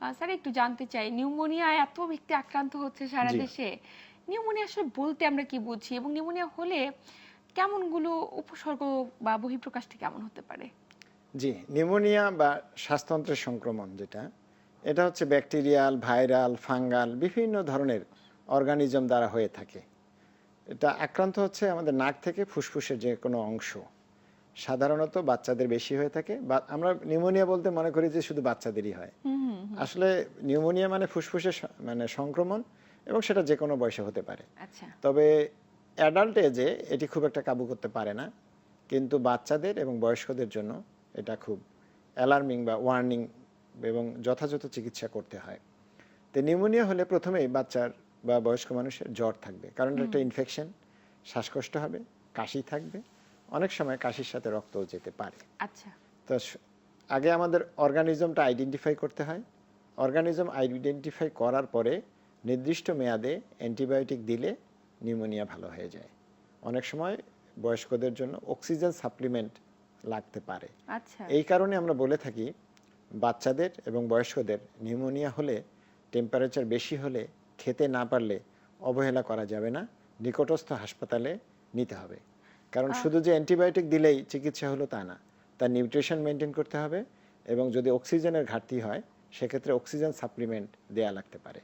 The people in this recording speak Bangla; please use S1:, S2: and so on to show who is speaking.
S1: স্যার একটু জানতে চাই নিউমোনিয়া এত ব্যক্তি আক্রান্ত হচ্ছে সারা দেশে। নিউমোনিয়া আসলে বলতে আমরা কি বুঝি? এবং নিউমোনিয়া হলে কেমনগুলো উপসর্গ বা বহিঃপ্রকাশটি কেমন হতে পারে?
S2: জি নিউমোনিয়া বা শ্বাসতন্ত্রের সংক্রমণ যেটা এটা হচ্ছে ব্যাকটেরিয়াল ভাইরাল ফাঙ্গাল বিভিন্ন ধরনের অর্গানিজম দ্বারা হয়ে থাকে। এটা আক্রান্ত হচ্ছে আমাদের নাক থেকে ফুসফুসের যে কোনো অংশ। সাধারণত বাচ্চাদের বেশি হয়ে থাকে বা আমরা নিউমোনিয়া বলতে মনে করি যে শুধু বাচ্চাদেরই হয়। আসলে নিউমোনিয়া মানে ফুসফুসের মানে সংক্রমণ এবং সেটা যে কোনো বয়সে হতে পারে।
S1: আচ্ছা।
S2: তবে অ্যাডাল্ট এজে এটি খুব একটা কাবু করতে পারে না কিন্তু বাচ্চাদের এবং বয়স্কদের জন্য এটা খুব অ্যালার্মিং বা ওয়ার্নিং এবং যথাযথ চিকিৎসা করতে হয়। তো নিউমোনিয়া হলে প্রথমেই বাচ্চার বা বয়স্ক মানুষের জ্বর থাকবে কারণ একটা ইনফেকশন শ্বাসকষ্ট হবে কাশি থাকবে অনেক সময় কাশির সাথে রক্তও যেতে পারে।
S1: আচ্ছা।
S2: তো আগে আমাদের অর্গানিজমটা আইডেন্টিফাই করতে হয় অর্গানিজম আইডেন্টিফাই করার পরে নির্দিষ্ট মেয়াদে অ্যান্টিবায়োটিক দিলে নিউমোনিয়া ভালো হয়ে যায়। অনেক সময় বয়স্কদের জন্য অক্সিজেন সাপ্লিমেন্ট লাগতে পারে।
S1: আচ্ছা।
S2: এই কারণে আমরা বলে থাকি বাচ্চাদের এবং বয়স্কদের নিউমোনিয়া হলে টেম্পারেচার বেশি হলে খেতে না পারলে অবহেলা করা যাবে না নিকটস্থ হাসপাতালে নিতে হবে। কারণ শুধু যে অ্যান্টিবায়োটিক দিলেই চিকিৎসা হলো তা না তার নিউট্রিশন মেনটেন করতে হবে এবং যদি অক্সিজেনের ঘাটতি হয় সেক্ষেত্রে অক্সিজেন সাপ্লিমেন্ট দেয়া লাগতে পারে।